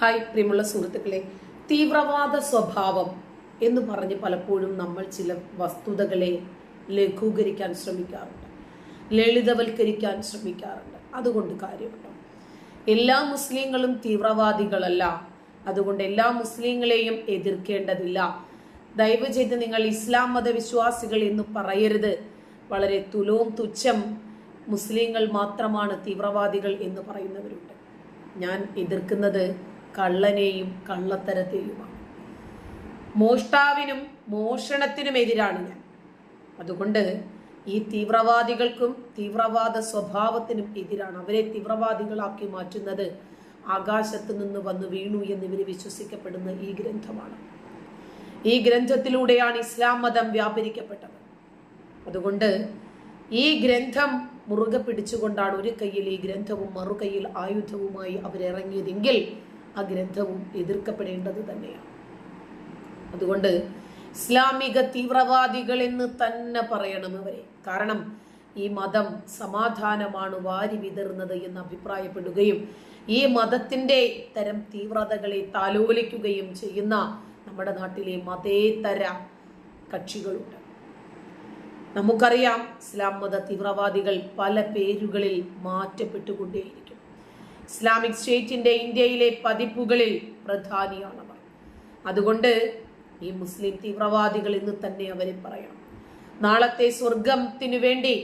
Hi പ്രിയമുള്ള സുഹൃത്തുക്കളെ തീവ്രവാദ സ്വഭാവം എന്ന് പറഞ്ഞ് പലപ്പോഴും നമ്മൾ ചില വസ്തുതകളെ ലഘൂകരിക്കാൻ ശ്രമിക്കാറുണ്ട്. ലളിതവൽക്കരിക്കാൻ ശ്രമിക്കാറുണ്ട്. അതുകൊണ്ട് കാര്യമുണ്ടോ. എല്ലാ മുസ്ലിങ്ങളും തീവ്രവാദികളല്ല. അതുകൊണ്ട് എല്ലാ മുസ്ലിങ്ങളെയും എതിർക്കേണ്ടതില്ല. ദയവ് ചെയ്ത് നിങ്ങൾ ഇസ്ലാം മതവിശ്വാസികൾ എന്ന് പറയരുത്. വളരെ തുലവും തുച്ഛം മുസ്ലിങ്ങൾ മാത്രമാണ് തീവ്രവാദികൾ എന്ന് പറയുന്നവരുണ്ട്. ഞാൻ എതിർക്കുന്നത് കള്ളനെയും കള്ളത്തരത്തെയുമാണ്. മോഷ്ടാവിനും മോഷണത്തിനും എതിരാണ് ഞാൻ. അതുകൊണ്ട് ഈ തീവ്രവാദികൾക്കും തീവ്രവാദ സ്വഭാവത്തിനും എതിരാണ്. അവരെ തീവ്രവാദികളാക്കി മാറ്റുന്നത് ആകാശത്ത് നിന്ന് വന്ന് വീണു എന്ന് ഇവർ വിശ്വസിക്കപ്പെടുന്ന ഈ ഗ്രന്ഥമാണ്. ഈ ഗ്രന്ഥത്തിലൂടെയാണ് ഇസ്ലാം മതം വ്യാപരിക്കപ്പെട്ടത്. അതുകൊണ്ട് ഈ ഗ്രന്ഥം മുറുകെ പിടിച്ചുകൊണ്ടാണ് ഒരു കയ്യിൽ ഈ ഗ്രന്ഥവും മറുകയിൽ ആയുധവുമായി അവരിറങ്ങിയതെങ്കിൽ ആ ഗ്രന്ഥവും എതിർക്കപ്പെടേണ്ടത് തന്നെയാണ്. അതുകൊണ്ട് ഇസ്ലാമിക തീവ്രവാദികൾ എന്ന് തന്നെ പറയണം അവരെ. കാരണം ഈ മതം സമാധാനമാണ് വാരി വിതറുന്നത് എന്ന് അഭിപ്രായപ്പെടുകയും ഈ മതത്തിന്റെ തരം തീവ്രതകളെ താലോലിക്കുകയും ചെയ്യുന്ന നമ്മുടെ നാട്ടിലെ മതേതര കക്ഷികളുണ്ട്. നമുക്കറിയാം ഇസ്ലാം മത തീവ്രവാദികൾ പല പേരുകളിൽ മാറ്റപ്പെട്ടുകൊണ്ടേയിരിക്കും ഇസ്ലാമിക് സ്റ്റേറ്റിന്റെ ഇന്ത്യയിലെ പതിപ്പുകളിൽ പ്രധാനിയാണവർ. അതുകൊണ്ട് ഈ മുസ്ലിം തീവ്രവാദികൾ ഇന്ന് തന്നെ അവരെ പറയണം. നാളത്തെ സ്വർഗത്തിനു വേണ്ടി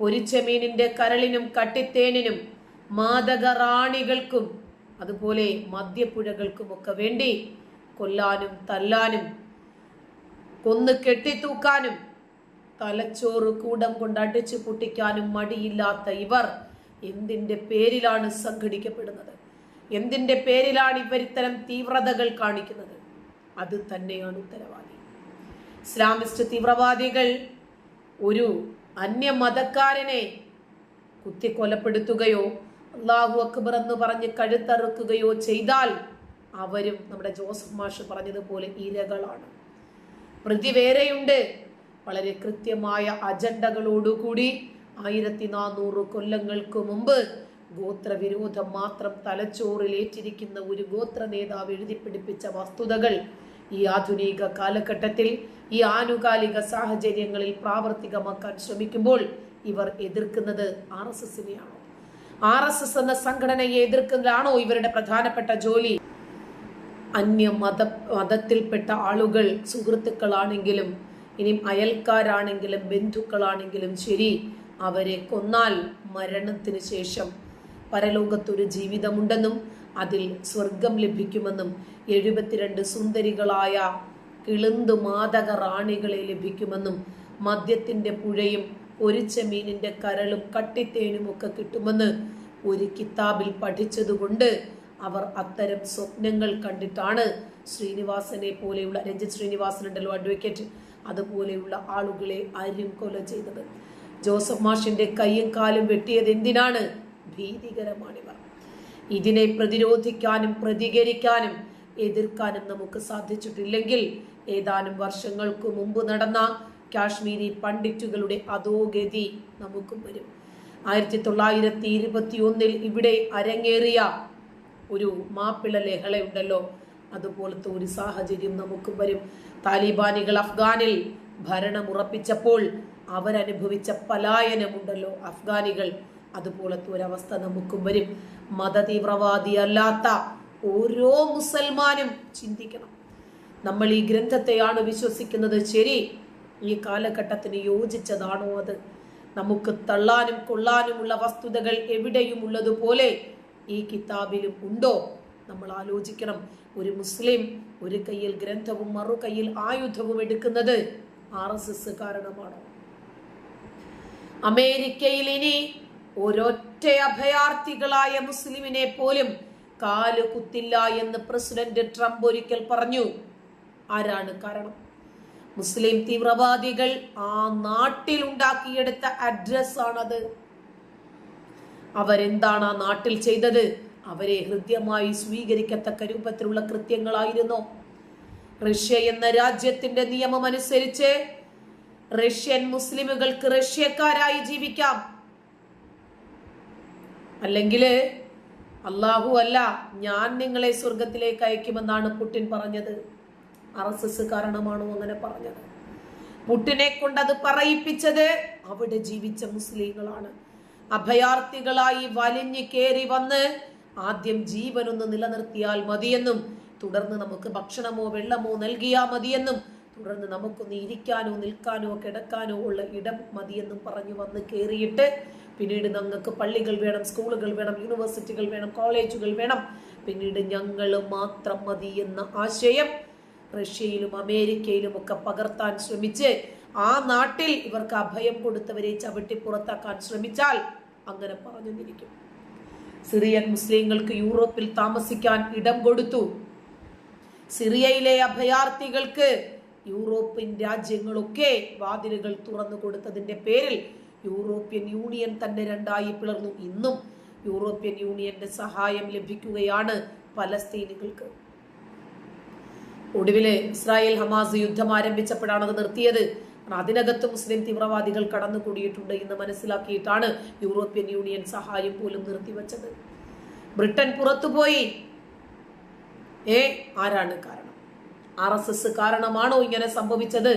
പൊരിച്ച മീനിന്റെ കരളിനും കട്ടിത്തേനിനും മാതക റാണികൾക്കും അതുപോലെ മദ്യപ്പുഴകൾക്കും ഒക്കെ വേണ്ടി കൊല്ലാനും തല്ലാനും കൊന്ന് കെട്ടിത്തൂക്കാനും തലച്ചോറ് കൂടം കൊണ്ട് അടിച്ചു പൊട്ടിക്കാനും മടിയില്ലാത്ത ഇവർ എന്തിന്റെ പേരിലാണ് സംഘടിക്കപ്പെടുന്നത്? എന്തിന്റെ പേരിലാണ് ഇവർ ഇത്തരം തീവ്രതകൾ കാണിക്കുന്നത്? അത് തന്നെയാണ് ഉത്തരവാദി. ഇസ്ലാമിസ്റ്റ് തീവ്രവാദികൾ ഒരു അന്യമതക്കാരനെ കുത്തിക്കൊലപ്പെടുത്തുകയോ അള്ളാഹു അക്ബർ എന്ന് പറഞ്ഞ് കഴുത്തറുക്കുകയോ ചെയ്താൽ അവരും നമ്മുടെ ജോസഫ് മാഷ് പറഞ്ഞതുപോലെ ഇരകളാണ്. പ്രതി വേറെയുണ്ട്. വളരെ കൃത്യമായ അജണ്ടകളോടുകൂടി ആയിരത്തി നാനൂറ് കൊല്ലങ്ങൾക്ക് മുമ്പ് ഗോത്രവിരോധം മാത്രം തലച്ചോറിലേറ്റിരിക്കുന്ന ഒരു ഗോത്ര നേതാവ് എഴുതിപ്പിടിപ്പിച്ച വസ്തുതകൾ ഈ ആധുനിക കാലഘട്ടത്തിൽ ഈ ആനുകാലിക സാഹചര്യങ്ങളിൽ പ്രാവർത്തികമാക്കാൻ ശ്രമിക്കുമ്പോൾ ഇവർ എതിർക്കുന്നത് ആർ എസ് എസിനെയാണോ? ആർ എസ് എസ് എന്ന സംഘടനയെ എതിർക്കുന്നതാണോ ഇവരുടെ പ്രധാനപ്പെട്ട ജോലി? അന്യ മത മതത്തിൽപ്പെട്ട ആളുകൾ സുഹൃത്തുക്കളാണെങ്കിലും ഇനി അയൽക്കാരാണെങ്കിലും ബന്ധുക്കളാണെങ്കിലും ശരി അവരെ കൊന്നാൽ മരണത്തിന് ശേഷം പരലോകത്തൊരു ജീവിതമുണ്ടെന്നും അതിൽ സ്വർഗം ലഭിക്കുമെന്നും എഴുപത്തിരണ്ട് സുന്ദരികളായ കിളുന്തു മാതക റാണികളെ ലഭിക്കുമെന്നും മദ്യത്തിന്റെ പുഴയും പൊരിച്ച മീനിന്റെ കരളും കട്ടിത്തേനും ഒക്കെ കിട്ടുമെന്ന് ഒരു കിതാബിൽ പഠിച്ചതുകൊണ്ട് അവർ അത്തരം സ്വപ്നങ്ങൾ കണ്ടിട്ടാണ് ശ്രീനിവാസനെ പോലെയുള്ള രഞ്ജിത് ശ്രീനിവാസൻ ഉണ്ടല്ലോ അഡ്വക്കേറ്റ് അതുപോലെയുള്ള ആളുകളെ ആരും കൊല ചെയ്തത്. ജോസഫ് മാഷിന്റെ കൈയും കാലും വെട്ടിയത് എന്തിനാണ്? ഭീതികരമാണിവ ഇതിനെ പ്രതിരോധിക്കാനും പ്രതികരിക്കാനും എതിർക്കാനും നമുക്ക് സാധിച്ചിട്ടില്ലെങ്കിൽ ഏതാനും വർഷങ്ങൾക്ക് മുമ്പ് നടന്ന കാശ്മീരി പണ്ഡിറ്റുകളുടെ അധോഗതി നമുക്കും വരും. ആയിരത്തി തൊള്ളായിരത്തി ഇരുപത്തി ഒന്നിൽ ഇവിടെ അരങ്ങേറിയ ഒരു മാപ്പിള ലഹളയുണ്ടല്ലോ. അതുപോലത്തെ ഒരു സാഹചര്യം നമുക്കും വരും. താലിബാനികൾ അഫ്ഗാനിൽ ഭരണം ഉറപ്പിച്ചപ്പോൾ അവരനുഭവിച്ച പലായനമുണ്ടല്ലോ അഫ്ഗാനികൾ. അതുപോലത്തെ ഒരവസ്ഥ നമുക്കും വരും. മതതീവ്രവാദി അല്ലാത്ത ഓരോ മുസൽമാനും ചിന്തിക്കണം. നമ്മൾ ഈ ഗ്രന്ഥത്തെയാണ് വിശ്വസിക്കുന്നത്. ശരി ഈ കാലഘട്ടത്തിന് യോജിച്ചതാണോ അത്? നമുക്ക് തള്ളാനും കൊള്ളാനുമുള്ള വസ്തുതകൾ എവിടെയും ഉള്ളതുപോലെ ഈ കിതാബിലും ഉണ്ടോ? നമ്മൾ ആലോചിക്കണം. ഒരു മുസ്ലിം ഒരു കയ്യിൽ ഗ്രന്ഥവും മറു കയ്യിൽ ആയുധവും എടുക്കുന്നത് ആർ എസ് എസ് കാരണമാണ് അമേരിക്കയിൽ ഇനി ഒരൊറ്റ അഭയാർത്ഥികളായ മുസ്ലിമിനെ പോലും കാൽ കുത്തില്ല എന്ന് പ്രസിഡന്റ് ട്രംപ് ഒരിക്കൽ പറഞ്ഞു. ആരാണ് കാരണം? മുസ്ലിം തീവ്രവാദികൾ ആ നാട്ടിൽ ഉണ്ടാക്കിയെടുത്ത അഡ്രസ് ആണത്. അവരെന്താണ് ആ നാട്ടിൽ ചെയ്തത്? അവരെ ഹൃദ്യമായി സ്വീകരിക്കത്തക്ക രൂപത്തിലുള്ള കൃത്യങ്ങളായിരുന്നോ? റഷ്യ എന്ന രാജ്യത്തിന്റെ നിയമം അനുസരിച്ച് റഷ്യൻ മുസ്ലിമുകൾക്ക് റഷ്യക്കാരായി ജീവിക്കാം. അല്ലെങ്കിൽ അള്ളാഹു അല്ല ഞാൻ നിങ്ങളെ സ്വർഗത്തിലേക്ക് അയക്കുമെന്നാണ് പുട്ടിൻ പറഞ്ഞത്. ആർ എസ് എസ് കാരണമാണോ അങ്ങനെ പറഞ്ഞത്? പുട്ടിനെ കൊണ്ട് അത് പറയിപ്പിച്ചത് അവിടെ ജീവിച്ച മുസ്ലിങ്ങളാണ്. അഭയാർത്ഥികളായി വലിഞ്ഞു കയറി വന്ന് ആദ്യം ജീവനൊന്ന് നിലനിർത്തിയാൽ മതിയെന്നും തുടർന്ന് നമുക്ക് ഭക്ഷണമോ വെള്ളമോ നൽകിയാൽ മതിയെന്നും തുടർന്ന് നമുക്കൊന്ന് ഇരിക്കാനോ നിൽക്കാനോ കിടക്കാനോ ഉള്ള ഇടം മതിയെന്നും പറഞ്ഞു വന്ന് കയറിയിട്ട് പിന്നീട് ഞങ്ങൾക്ക് പള്ളികൾ വേണം സ്കൂളുകൾ വേണം യൂണിവേഴ്സിറ്റികൾ വേണം കോളേജുകൾ വേണം. പിന്നീട് ഞങ്ങൾ മാത്രം മതി എന്ന ആശയം റഷ്യയിലും അമേരിക്കയിലും ഒക്കെ പകർത്താൻ ശ്രമിച്ച് ആ നാട്ടിൽ ഇവർക്ക് അഭയം കൊടുത്തവരെ ചവിട്ടി പുറത്താക്കാൻ ശ്രമിച്ചാൽ അങ്ങനെ പറഞ്ഞെന്നിരിക്കും സിറിയൻ മുസ്ലിങ്ങൾക്ക് യൂറോപ്പിൽ താമസിക്കാൻ ഇടം കൊടുത്തു. സിറിയയിലെ അഭയാർത്ഥികൾക്ക് യൂറോപ്യൻ രാജ്യങ്ങളൊക്കെ വാതിലുകൾ തുറന്നു കൊടുത്തതിന്റെ പേരിൽ യൂറോപ്യൻ യൂണിയൻ തന്നെ രണ്ടായി പിളർന്നു. ഇന്നും യൂറോപ്യൻ യൂണിയന്റെ സഹായം ലഭിക്കുകയാണ് പലസ്തീനികൾക്ക്. ഒടുവിൽ ഇസ്രായേൽ ഹമാസ് യുദ്ധം ആരംഭിച്ചപ്പോഴാണ് അത് നിർത്തിയത്. അതിനകത്ത് മുസ്ലിം തീവ്രവാദികൾ കടന്നുകൂടിയിട്ടുണ്ട് എന്ന് മനസ്സിലാക്കിയിട്ടാണ് യൂറോപ്യൻ യൂണിയൻ സഹായം പോലും നിർത്തിവച്ചത്. ബ്രിട്ടൻ പുറത്തുപോയി. ഏ ആരാണ് കാരണം? ആർ എസ് എസ് കാരണമാണോ ഇങ്ങനെ സംഭവിച്ചത്?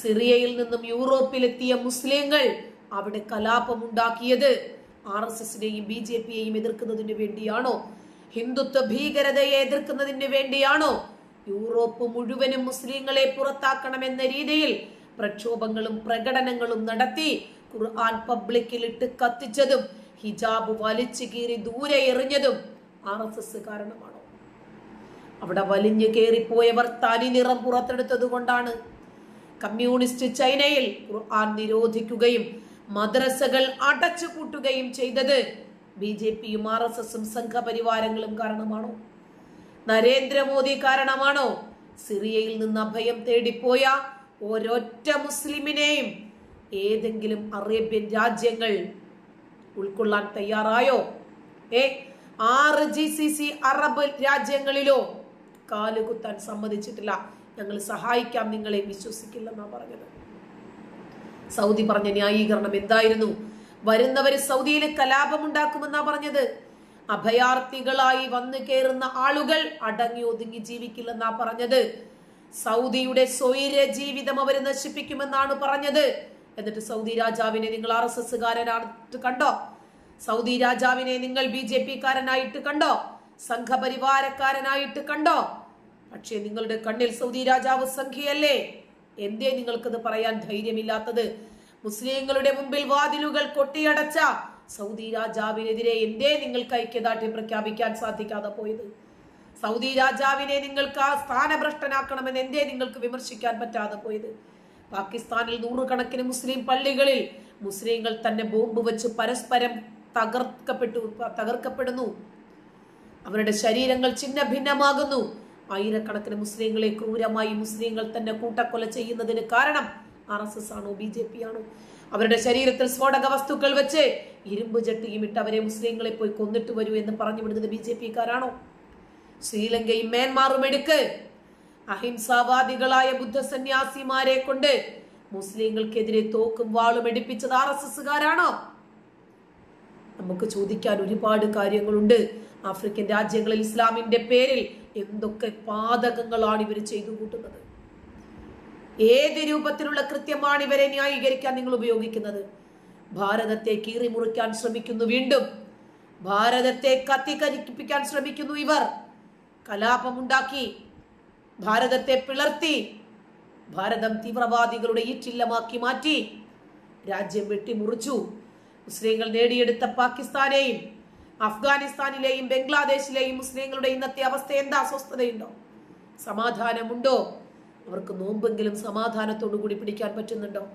സിറിയയിൽ നിന്നും യൂറോപ്പിലെത്തിയ മുസ്ലിങ്ങൾ അവിടെ കലാപമുണ്ടാക്കിയത്. ആർ എസ് എസിനെയും ബി ജെ പിയെയും എതിർക്കുന്നതിന് വേണ്ടിയാണോ? ഹിന്ദുത്വ ഭീകരതയെ എതിർക്കുന്നതിന് വേണ്ടിയാണോ? യൂറോപ്പ് മുഴുവനും മുസ്ലിങ്ങളെ പുറത്താക്കണമെന്ന രീതിയിൽ പ്രക്ഷോഭങ്ങളും പ്രകടനങ്ങളും നടത്തി ഖുർആൻ പബ്ലിക്കിൽ ഇട്ട് കത്തിച്ചതും ഹിജാബ് വലിച്ചു കീറി ദൂരെ എറിഞ്ഞതും ആർ എസ് എസ് കാരണമാണോ. അവിടെ വലിഞ്ഞു കയറിപ്പോയവർ തനി നിറം പുറത്തെടുത്തത് കൊണ്ടാണ് കമ്മ്യൂണിസ്റ്റ് ചൈനയിൽ ഖുർആൻ നിരോധിക്കുകയും മദ്രസകൾ അടച്ചുപൂട്ടുകയും ചെയ്തത്. ബി ജെ പിയും ആർ എസ് എസും സംഘപരിവാരങ്ങളും കാരണമാണോ? നരേന്ദ്രമോദി കാരണമാണോ? സിറിയയിൽ നിന്ന് അഭയം തേടിപ്പോയ ഒരൊറ്റ മുസ്ലിമിനെയും ഏതെങ്കിലും അറേബ്യൻ രാജ്യങ്ങൾ ഉൾക്കൊള്ളാൻ തയ്യാറായോ? ഏ ആറ് ജി സി സി അറബ് രാജ്യങ്ങളിലോ കാലുകുത്താൻ സമ്മതിച്ചിട്ടില്ല. ഞങ്ങൾ സഹായിക്കാം നിങ്ങളെ വിശ്വസിക്കില്ലെന്നാ പറഞ്ഞത്. സൗദി പറഞ്ഞ ന്യായീകരണം എന്തായിരുന്നു? വരുന്നവര് സൗദിയിൽ കലാപമുണ്ടാക്കുമെന്നാ പറഞ്ഞത്. അഭയാർത്ഥികളായി വന്നു കയറുന്ന ആളുകൾ അടങ്ങി ഒതുങ്ങി ജീവിക്കില്ലെന്നാ പറഞ്ഞത്. സൗദിയുടെ സ്വൈര ജീവിതം അവർ നശിപ്പിക്കുമെന്നാണ് പറഞ്ഞത്. എന്നിട്ട് സൗദി രാജാവിനെ നിങ്ങൾ ആർ എസ് എസ്സുകാരനായിട്ട് കണ്ടോ? സൗദി രാജാവിനെ നിങ്ങൾ ബി ജെ പി കാരനായിട്ട് കണ്ടോ? സംഘപരിവാരക്കാരനായിട്ട് കണ്ടോ? പക്ഷേ നിങ്ങളുടെ കണ്ണിൽ സൗദി രാജാവ് സംഖ്യയല്ലേ? എന്തേ നിങ്ങൾക്കത് പറയാൻ ധൈര്യമില്ലാത്തത്? മുസ്ലിങ്ങളുടെ മുമ്പിൽ വാതിലുകൾ കൊട്ടിയടച്ച സൗദി രാജാവിനെതിരെ എന്തേ നിങ്ങൾക്ക് ഐക്യദാർഢ്യം പ്രഖ്യാപിക്കാൻ സാധിക്കാതെ പോയത്? സൗദി രാജാവിനെ നിങ്ങൾക്ക് ആ സ്ഥാനഭ്രഷ്ടനാക്കണമെന്ന് എന്തേ നിങ്ങൾക്ക് വിമർശിക്കാൻ പറ്റാതെ പോയത്? പാകിസ്ഥാനിൽ നൂറുകണക്കിന് മുസ്ലിം പള്ളികളിൽ മുസ്ലിങ്ങൾ തന്നെ ബോംബ് വെച്ച് പരസ്പരം തകർക്കപ്പെട്ടു തകർക്കപ്പെടുന്നു. അവരുടെ ശരീരങ്ങൾ ചിഹ്ന ഭിന്നമാകുന്നു ആയിരക്കണക്കിന് മുസ്ലിങ്ങളെ ക്രൂരമായി മുസ്ലിങ്ങൾ തന്നെ കൂട്ടക്കൊല ചെയ്യുന്നതിന് കാരണം ആർ എസ് എസ് ആണോ ബി ജെ പി ആണോ? അവരുടെ ശരീരത്തിൽ സ്ഫോടക വസ്തുക്കൾ വെച്ച് ഇരുമ്പ് ചട്ടിയും ഇട്ട് അവരെ മുസ്ലിങ്ങളെ പോയി കൊന്നിട്ട് വരൂ എന്ന് പറഞ്ഞു വിടുന്നത് ബി ജെ പിക്കാരാണോ? ശ്രീലങ്കയും മ്യാൻമാറും എടുക്ക്. അഹിംസാവാദികളായ ബുദ്ധസന്യാസിമാരെ കൊണ്ട് മുസ്ലിങ്ങൾക്കെതിരെ തോക്കും വാളും എടുപ്പിച്ചത് ആർ എസ് കാരാണോ നമുക്ക് ചോദിക്കാൻ ഒരുപാട് കാര്യങ്ങളുണ്ട്. ആഫ്രിക്കൻ രാജ്യങ്ങളിൽ ഇസ്ലാമിന്റെ പേരിൽ എന്തൊക്കെ പാതകങ്ങളാണ് ഇവർ ചെയ്തു കൂട്ടുന്നത്? ഏത് രൂപത്തിലുള്ള കൃത്യമാണ് ഇവരെ ന്യായീകരിക്കാൻ നിങ്ങൾ ഉപയോഗിക്കുന്നത്? ഭാരതത്തെ കീറി മുറിക്കാൻ ശ്രമിക്കുന്നു വീണ്ടും. ഭാരതത്തെ കത്തിക്കരിപ്പിക്കാൻ ശ്രമിക്കുന്നു ഇവർ. കലാപമുണ്ടാക്കി. ഭാരതത്തെ പിളർത്തി. ഭാരതം തീവ്രവാദികളുടെ ഈറ്റില്ലമാക്കി മാറ്റി. രാജ്യം വെട്ടിമുറിച്ചു. മുസ്ലിങ്ങൾ നേടിയെടുത്ത പാകിസ്ഥാനെയും അഫ്ഗാനിസ്ഥാനിലെയും ബംഗ്ലാദേശിലെയും മുസ്ലിങ്ങളുടെ ഇന്നത്തെ അവസ്ഥ എന്താ? അസ്വസ്ഥതയുണ്ടോ സമാധാനമുണ്ടോ? അവർക്ക് നോമ്പെങ്കിലും സമാധാനത്തോടു കൂടി പിടിക്കാൻ പറ്റുന്നുണ്ടോ?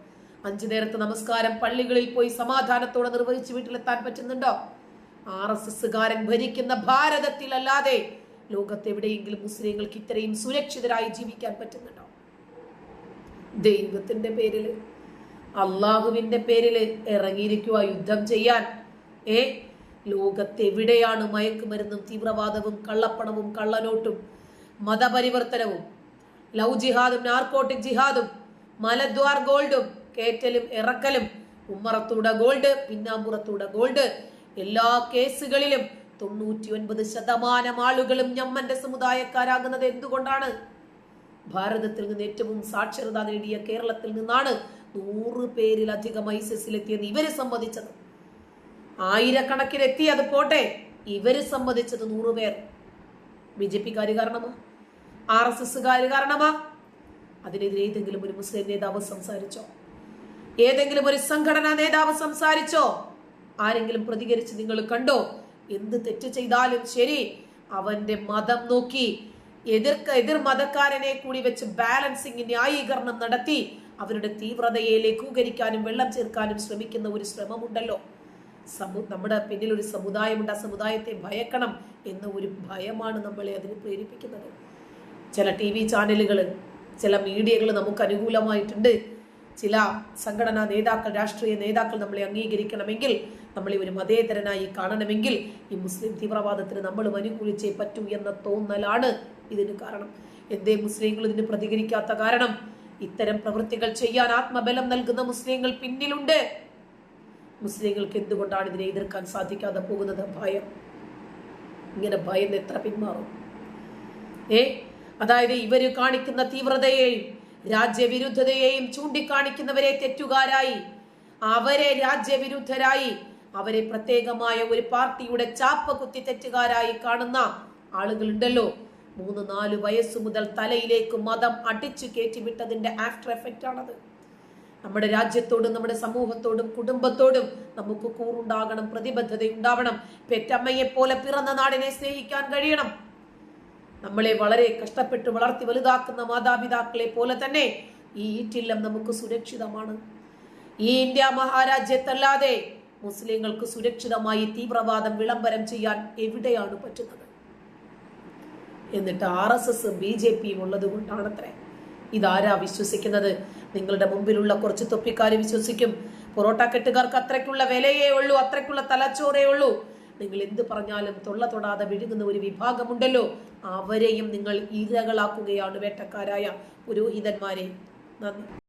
അഞ്ചു നേരത്തെ നമസ്കാരം പള്ളികളിൽ പോയി സമാധാനത്തോടെ നിർവഹിച്ച് വീട്ടിലെത്താൻ പറ്റുന്നുണ്ടോ? ആർ എസ് എസ്സുകാരൻ ഭരിക്കുന്ന ഭാരതത്തിലല്ലാതെ ലോകത്തെവിടെയെങ്കിലും മുസ്ലിങ്ങൾക്ക് ഇത്രയും സുരക്ഷിതരായി ജീവിക്കാൻ പറ്റുന്നുണ്ടോ? ദൈവത്തിന്റെ പേരിൽ അള്ളാഹുവിന്റെ പേരിൽ ഇറങ്ങിയിരിക്കുക യുദ്ധം ചെയ്യാൻ. ഏ ലോകത്തെവിടെയാണ് മയക്കുമരുന്നും തീവ്രവാദവും കള്ളപ്പണവും കള്ളനോട്ടും മതപരിവർത്തനവും ലവ് ജിഹാദും നാർക്കോട്ടിക് ജിഹാദും മലദ്വാർ ഗോൾഡും കേറ്റലും ഇറക്കലും ഉമ്മറത്തൂടെ ഗോൾഡ് പിന്നാമ്പുറത്തൂടെ ഗോൾഡ് എല്ലാ കേസുകളിലും തൊണ്ണൂറ്റി ഒൻപത് ശതമാനം ആളുകളും ഞമ്മന്റെ സമുദായക്കാരാകുന്നത് എന്തുകൊണ്ടാണ്? ഭാരതത്തിൽ നിന്ന് ഏറ്റവും സാക്ഷരത നേടിയ കേരളത്തിൽ നിന്നാണ് നൂറ് പേരിലധികം ഐസിസിലെത്തിയെന്ന് ഇവരെ സമ്മതിച്ചത് ആയിരക്കണക്കിന് എത്തി അത് പോട്ടെ. ഇവർ സമ്മതിച്ചത് നൂറുപേർ ബി ജെ പിക്കാര് കാരണമാ? ആർ എസ് എസ്സുകാര് കാരണമാ? അതിനെതിരെ ഏതെങ്കിലും ഒരു മുസ്ലിം നേതാവ് സംസാരിച്ചോ? ഏതെങ്കിലും ഒരു സംഘടനാ നേതാവ് സംസാരിച്ചോ? ആരെങ്കിലും പ്രതികരിച്ച് നിങ്ങൾ കണ്ടോ? എന്ത് തെറ്റ് ചെയ്താലും ശരി അവന്റെ മതം നോക്കി എതിർ എതിർ മതക്കാരനെ കൂടി വെച്ച് ബാലൻസിംഗ് ന്യായീകരണം നടത്തി അവരുടെ തീവ്രതയെ ലഘൂകരിക്കാനും വെള്ളം ചേർക്കാനും ശ്രമിക്കുന്ന ഒരു ശ്രമമുണ്ടല്ലോ. സമു നമ്മുടെ പിന്നിൽ ഒരു സമുദായമുണ്ട്. ആ സമുദായത്തെ ഭയക്കണം എന്ന ഒരു ഭയമാണ് നമ്മളെ അതിന് പ്രേരിപ്പിക്കുന്നത്. ചില ടി വി ചാനലുകൾ ചില മീഡിയകൾ നമുക്ക് അനുകൂലമായിട്ടുണ്ട്. ചില സംഘടനാ നേതാക്കൾ രാഷ്ട്രീയ നേതാക്കൾ നമ്മളെ അംഗീകരിക്കണമെങ്കിൽ നമ്മളെ ഒരു മതേതരനായി കാണണമെങ്കിൽ ഈ മുസ്ലിം തീവ്രവാദത്തിന് നമ്മൾ അനുകൂലിച്ചേ പറ്റൂ എന്ന തോന്നലാണ് ഇതിന് കാരണം. എന്തേ മുസ്ലിങ്ങൾ ഇതിന് പ്രതികരിക്കാത്ത കാരണം? ഇത്തരം പ്രവൃത്തികൾ ചെയ്യാൻ ആത്മബലം നൽകുന്ന മുസ്ലിങ്ങൾ പിന്നിലുണ്ട്. മുസ്ലിങ്ങൾക്ക് എന്തുകൊണ്ടാണ് ഇതിനെ എതിർക്കാൻ സാധിക്കാതെ പോകുന്നത്? ഭയം. ഇങ്ങനെ ഭയം എത്ര പിന്മാറും? ഏ? അതായത് ഇവർ കാണിക്കുന്ന തീവ്രതയെയും രാജ്യവിരുദ്ധതയെയും ചൂണ്ടിക്കാണിക്കുന്നവരെ തെറ്റുകാരായി. അവരെ രാജ്യവിരുദ്ധരായി. അവരെ പ്രത്യേകമായ ഒരു പാർട്ടിയുടെ ചാപ്പ കുത്തി തെറ്റുകാരായി കാണുന്ന ആളുകളുണ്ടല്ലോ. മൂന്ന് നാല് വയസ്സു മുതൽ തലയിലേക്ക് മതം അടിച്ചു കയറ്റിവിട്ടതിന്റെ ആഫ്റ്റർ എഫക്റ്റ് ആണത് നമ്മുടെ രാജ്യത്തോടും നമ്മുടെ സമൂഹത്തോടും കുടുംബത്തോടും നമുക്ക് കൂറുണ്ടാകണം പ്രതിബദ്ധത ഉണ്ടാവണം പെറ്റമ്മയെ പോലെ പിറന്ന നാടിനെ സ്നേഹിക്കാൻ കഴിയണം. നമ്മളെ വളരെ കഷ്ടപ്പെട്ട് വളർത്തി വലുതാക്കുന്ന മാതാപിതാക്കളെ പോലെ തന്നെ ഈ ഈറ്റില്ലം നമുക്ക് സുരക്ഷിതമാണ്. ഈ ഇന്ത്യ മഹാരാജ്യത്തല്ലാതെ മുസ്ലിങ്ങൾക്ക് സുരക്ഷിതമായി തീവ്രവാദം വിളംബരം ചെയ്യാൻ എവിടെയാണ് പറ്റുന്നത്? എന്നിട്ട് R S S B J പിയും ഉള്ളത് കൊണ്ടാണത്രേ. ഇതാരാ വിശ്വസിക്കുന്നത്? നിങ്ങളുടെ മുമ്പിലുള്ള കുറച്ച് തൊപ്പിക്കാർ വിശ്വസിക്കും. പൊറോട്ട കെട്ടുകാർക്ക് അത്രയ്ക്കുള്ള വിലയേ ഉള്ളൂ അത്രയ്ക്കുള്ള തലച്ചോറേ ഉള്ളൂ. നിങ്ങൾ എന്ത് പറഞ്ഞാലും തൊള്ള തൊടാതെ വിഴുങ്ങുന്ന ഒരു വിഭാഗമുണ്ടല്ലോ. അവരെയും നിങ്ങൾ ഇരകളാക്കുകയാണ് വേട്ടക്കാരായ പുരോഹിതന്മാരെ. നന്ദി.